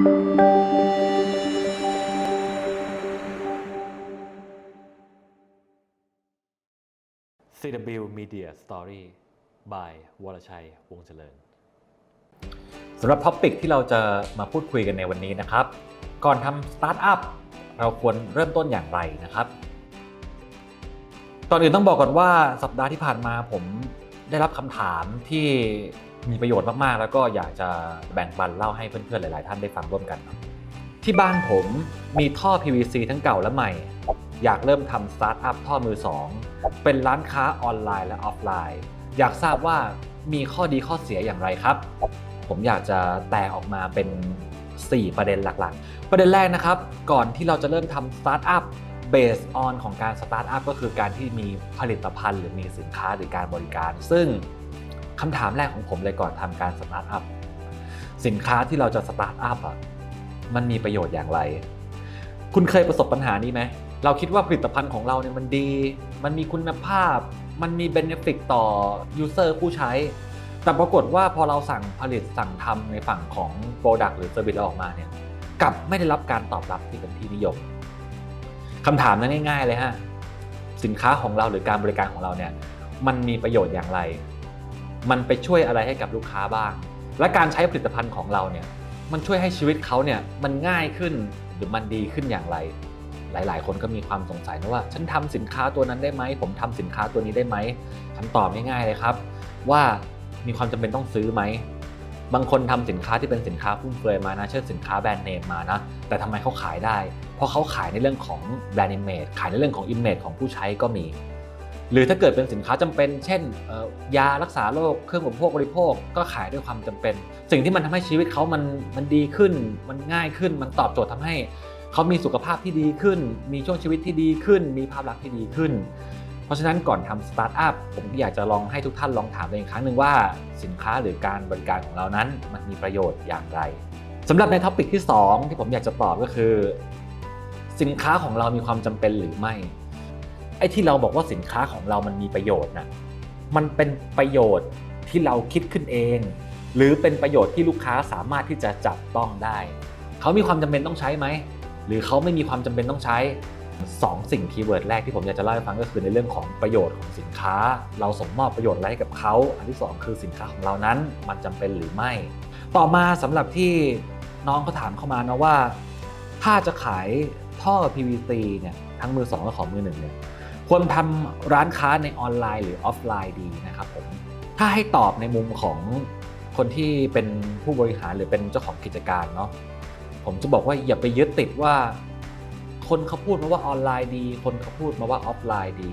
CW Media Story by วรชัย วงเจริญสำหรับท็อปิกที่เราจะมาพูดคุยกันในวันนี้นะครับ ก่อนทำสตาร์ทอัพเราควรเริ่มต้นอย่างไรนะครับก่อนอื่นต้องบอกก่อนว่าสัปดาห์ที่ผ่านมาผมได้รับคำถามที่ มีประโยชน์มากๆ แล้วก็อยากจะแบ่งปันเล่าให้เพื่อนๆ หลาย ๆ ท่านได้ฟังร่วมกันที่บ้านผมมีท่อ PVC ทั้งเก่าและใหม่ อยากเริ่มทำสตาร์ทอัพท่อมือสองเป็นร้านค้าออนไลน์และออฟไลน์ อยากทราบว่ามีข้อดีข้อเสียอย่างไรครับ ผมอยากจะแตกออกมาเป็น 4 ประเด็นหลักๆ ประเด็นแรกนะครับ ก่อนที่เราจะเริ่มทำสตาร์ทอัพเบสออนของการสตาร์ทอัพก็คือการที่มีผลิตภัณฑ์หรือมีสินค้าหรือการบริการ ซึ่ง คำถามแรกของผมเลยก่อนทำการสตาร์ทอัพสินค้าที่เราจะสตาร์ทอัพอะมันมีประโยชน์อย่างไร คุณเคยประสบปัญหานี้ไหม เราคิดว่าผลิตภัณฑ์ของเราเนี่ยมันดี มันมีคุณภาพ มันมีเบนฟิตต่อยูเซอร์ผู้ใช้ แต่ปรากฏว่าพอเราสั่งผลิตสั่งทำในฝั่งของ Product หรือ Service เราออกมาเนี่ยกลับไม่ได้รับการตอบรับที่เป็นที่นิยมคำถามนั้นง่าย ๆ เลยฮะ สินค้าของเราหรือการบริการของเราเนี่ย มันมีประโยชน์อย่างไร มันไปช่วยอะไรให้กับลูกค้าบ้าง และการใช้ผลิตภัณฑ์ของเราเนี่ยมันช่วยให้ชีวิตเขาเนี่ยมันง่ายขึ้นหรือมันดีขึ้นอย่างไร หลาย ๆ คนก็มีความสงสัยนะว่า ฉันทำสินค้าตัวนั้นได้ไหม ผมทำสินค้าตัวนี้ได้ไหมคำตอบง่ายๆเลยครับ ว่ามีความจำเป็นต้องซื้อไหมบางคนทำสินค้าที่เป็นสินค้าฟุ่มเฟือยมานะเช่นสินค้าแบรนด์เนมมานะแต่ทำไมเขาขายได้ เพราะเขาขายในเรื่องของแบรนด์ i ิ a g e ขายในเรื่องของ image ของผู้ใช้ก็มี หรือถ้าเกิดเป็นสินค้าจำเป็น เช่นยารักษาโรคเครื่องอุปโภคบริโภคก็ขายด้วยความจำเป็น สิ่งที่มันทำให้ชีวิตเขามันมันดีขึ้น มันง่ายขึ้น มันตอบโจทย์ทำให้เขามีสุขภาพที่ดีขึ้น มีช่วงชีวิตที่ดีขึ้น มีภาพลักษณ์ที่ดีขึ้น เพราะฉะนั้นก่อนทำสตาร์ทอัพผมอยากจะลองให้ทุกท่านลองถามตัวเองครั้งหนึ่งว่าสินค้าหรือการบริการของเรานั้นมันมีประโยชน์อย่างไรสำหรับในท็อปิกที่ 2 ที่ผมอยากจะตอบก็คือ สินค้าของเรามีความจำเป็นหรือไม่ ไอ้ที่เราบอกว่าสินค้าของเรามันมีประโยชน์นะมันเป็นประโยชน์ที่เราคิดขึ้นเอง หรือเป็นประโยชน์ที่ลูกค้าสามารถที่จะจับต้องได้ เขามีความจำเป็นต้องใช้ไหมหรือเขาไม่มีความจำเป็นต้องใช้ 2 สิ่งคีย์เวิร์ดแรกที่ผมอยากจะเล่าให้ฟังก็คือในเรื่องของประโยชน์ของสินค้า เราส่งมอบประโยชน์อะไรให้กับเขาอันที่ 2 คือสินค้าของเรานั้นมันจำเป็นหรือไม่ ต่อมาสำหรับที่น้องเขาถามเข้ามานะว่า ถ้าจะขายท่อ PVC เนี่ยทั้งมือ 2 และของมือหนึ่งเนี่ย ควรทำร้านค้าในออนไลน์หรือออฟไลน์ดีนะครับผมถ้าให้ตอบในมุมของคนที่เป็นผู้บริหารหรือเป็นเจ้าของกิจการเนาะผมจะบอกว่าอย่าไปยึดติดว่า คนเขาพูดมาว่าออนไลน์ดี คนเขาพูดมาว่าออฟไลน์ดี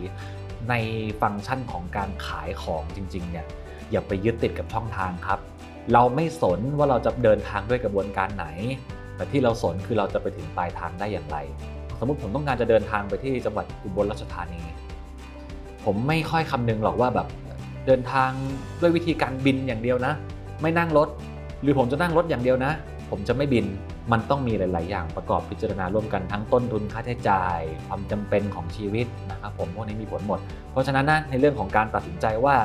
ในฟังก์ชันของการขายของจริงๆเนี่ยอย่าไปยึดติดกับช่องทางครับ เราไม่สนว่าเราจะเดินทางด้วยกระบวนการไหน แต่ที่เราสนคือเราจะไปถึงปลายทางได้อย่างไร สมมติผมต้องการจะเดินทางไปที่จังหวัดอุบลราชธานี ผมไม่ค่อยคำนึงหรอกว่าแบบเดินทางด้วยวิธีการบินอย่างเดียวนะ ไม่นั่งรถ หรือผมจะนั่งรถอย่างเดียวนะ ผมจะไม่บินมันต้องมีหลาย ๆ อย่างประกอบพิจารณาร่วมกันทั้งต้นทุนค่าใช้จ่าย ความจำเป็นของชีวิตนะครับผมพวกนี้มีผลหมด เพราะฉะนั้นนะในเรื่องของการตัดสินใจว่า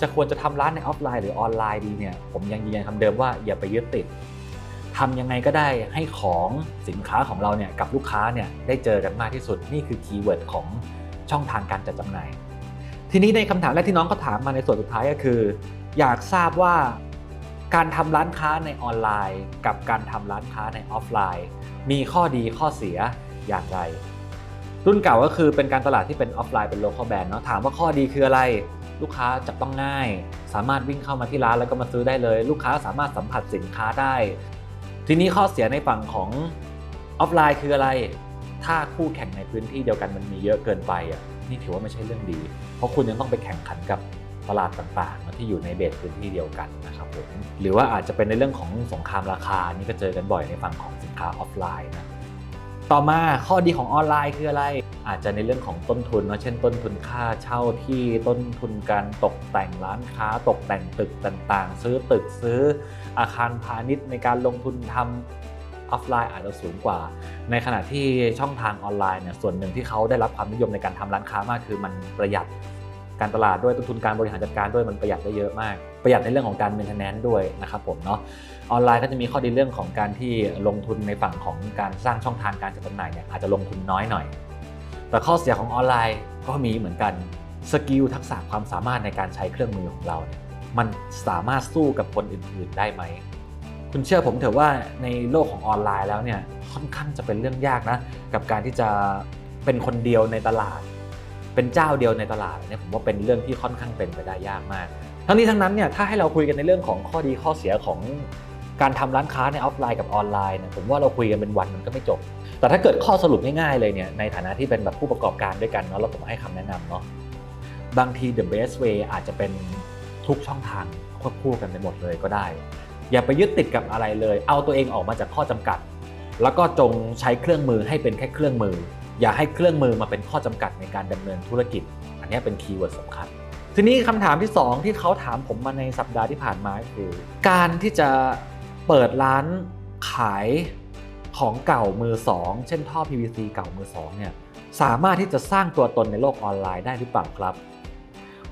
จะควรจะทำร้านในออฟไลน์หรือออนไลน์ดีเนี่ยผมยังยืนยันคำเดิมว่าอย่าไปยึดติด ทำยังไงก็ได้ให้ของสินค้าของเราเนี่ยกับลูกค้าเนี่ยได้เจอกันมากที่สุดนี่คือคีย์เวิร์ดของช่องทางการจัดจำหน่าย ทีนี้ในคำถามแรกที่น้องก็ถามมาในส่วนสุดท้ายก็คือ อยากทราบว่าการทำร้านค้าในออนไลน์ กับการทำร้านค้าในออฟไลน์ มีข้อดีข้อเสียอย่างไร รุ่นเก่าก็คือเป็นการตลาดที่เป็นออฟไลน์เป็นโลเคอลแบรนด์เนาะถามว่าข้อดีคืออะไรลูกค้าจับต้องง่าย สามารถวิ่งเข้ามาที่ร้านแล้วก็มาซื้อได้เลย ลูกค้าสามารถสัมผัสสินค้าได้ ทีนี้ข้อเสียในฝั่งของออฟไลน์คืออะไร ถ้าคู่แข่งในพื้นที่เดียวกันมันมีเยอะเกินไปอะนี่ถือว่าไม่ใช่เรื่องดี เพราะคุณยังต้องไปแข่งขันกับตลาดต่างๆ ที่อยู่ในเบสพื้นที่เดียวกันนะครับผมหรือว่าอาจจะเป็นในเรื่องของสงครามราคานี่ก็เจอกันบ่อยในฝั่งของสินค้าออฟไลน์นะ ต่อมาข้อดีของออนไลน์คืออะไร อาจจะในเรื่องของต้นทุนเนาะเช่นต้นทุนค่าเช่าที่ต้นทุนการตกแต่งร้านค้า ตกแต่งตึกต่างๆ ซื้อตึกซื้ออาคารพาณิชย์ในการลงทุนทำออฟไลน์อาจจะสูงกว่า ในขณะที่ช่องทางออนไลน์เนี่ยส่วนหนึ่งที่เขาได้รับความนิยมในการทำร้านค้ามากคือมันประหยัด การตลาดด้วยต้นทุนการบริหารจัดการด้วยมันประหยัดได้เยอะมาก ประหยัดในเรื่องของการ maintenance ด้วยนะครับผมเนาะออนไลน์ก็จะมีข้อดีเรื่องของการที่ลงทุนในฝั่งของการสร้างช่องทางการจัดจำหน่ายเนี่ยอาจจะลงทุนน้อยหน่อย แต่ข้อเสียของออนไลน์ก็มีเหมือนกันสกิลทักษะความสามารถในการใช้เครื่องมือของเราเนี่ยมันสามารถสู้กับคนอื่นๆได้ไหม คุณเชื่อผมเถอะว่าในโลกของออนไลน์แล้วเนี่ยค่อนข้างจะเป็นเรื่องยากนะ กับการที่จะเป็นคนเดียวในตลาด เป็นเจ้าเดียวในตลาดเนี่ยผมว่าเป็นเรื่องที่ค่อนข้างเป็นไปได้ยากมาก ทั้งนี้ทั้งนั้นเนี่ยถ้าให้เราคุยกันในเรื่องของข้อดีข้อเสียของการทำร้านค้าในออฟไลน์กับออนไลน์เนี่ยผมว่าเราคุยกันเป็นวันมันก็ไม่จบ แต่ถ้าเกิดข้อสรุปง่ายๆเลยเนี่ยในฐานะที่เป็นแบบผู้ประกอบการด้วยกันเนาะเราผมให้คำแนะนำเนาะบางที the best way อาจจะเป็นทุกช่องทางควบคู่กันไปหมดเลยก็ได้ อย่าไปยึดติดกับอะไรเลย เอาตัวเองออกมาจากข้อจำกัด แล้วก็จงใช้เครื่องมือให้เป็นแค่เครื่องมือ อย่าให้เครื่องมือมาเป็นข้อจำกัดในการดำเนินธุรกิจ อันนี้เป็นคีย์เวิร์ดสำคัญ ทีนี้คำถามที่ 2 ที่เขาถามผมมาในสัปดาห์ที่ผ่านมาคือ การที่จะเปิดร้านขายของเก่ามือสองเช่นท่อ PVC เก่ามือสองเนี่ยสามารถที่จะสร้างตัวตนในโลกออนไลน์ได้หรือเปล่าครับ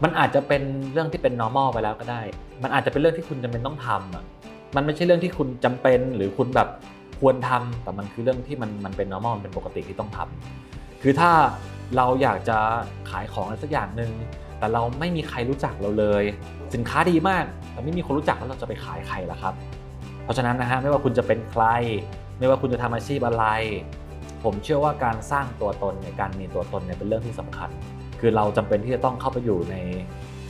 มันอาจจะเป็นเรื่องที่เป็น normal ไปแล้วก็ได้ มันอาจจะเป็นเรื่องที่คุณจำเป็นต้องทำอะมันไม่ใช่เรื่องที่คุณจำเป็นหรือคุณแบบ ควรทำแต่มันคือเรื่องที่มันมันเป็น normal มันเป็นปกติที่ต้องทำคือถ้าเราอยากจะขายของอะไรสักอย่างหนึ่งแต่เราไม่มีใครรู้จักเราเลย สินค้าดีมาก แต่ไม่มีคนรู้จักแล้วเราจะไปขายใครล่ะครับ เพราะฉะนั้นนะฮะไม่ว่าคุณจะเป็นใคร ไม่ว่าคุณจะทำอาชีพอะไร ผมเชื่อว่าการสร้างตัวตนในการมีตัวตนเนี่ยเป็นเรื่องที่สำคัญ คือเราจำเป็นที่จะต้องเข้าไปอยู่ใน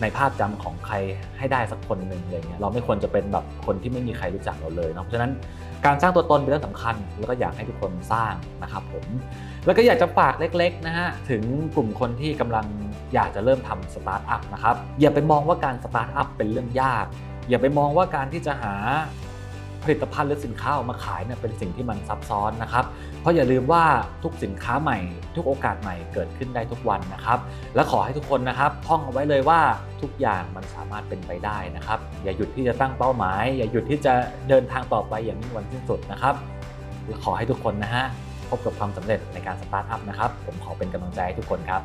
ในภาพจำของใครให้ได้สักคนหนึ่งอะไรเงี้ยเราไม่ควรจะเป็นแบบคนที่ไม่มีใครรู้จักเราเลยเนาะเพราะฉะนั้น การสร้างตัวตนเป็นเรื่องสำคัญ แล้วก็อยากให้ทุกคนสร้างนะครับผมแล้วก็อยากจะฝากเล็กๆนะฮะถึงกลุ่มคนที่กำลังอยากจะเริ่มทำสตาร์ทอัพนะครับอย่าไปมองว่าการสตาร์ทอัพเป็นเรื่องยาก อย่าไปมองว่าการที่จะหา ผลิตภัณฑ์หรือสินค้าออกมาขายเนี่ยเป็นสิ่งที่มันซับซ้อนนะครับ เพราะอย่าลืมว่าทุกสินค้าใหม่ ทุกโอกาสใหม่เกิดขึ้นได้ทุกวันนะครับ และขอให้ทุกคนนะครับท่องเอาไว้เลยว่าทุกอย่างมันสามารถเป็นไปได้นะครับ อย่าหยุดที่จะตั้งเป้าหมาย อย่าหยุดที่จะเดินทางต่อไปอย่างไม่มีวันสิ้นสุดนะครับและขอให้ทุกคนนะฮะพบกับความสำเร็จในการสตาร์ทอัพนะครับ ผมขอเป็นกำลังใจให้ทุกคนครับ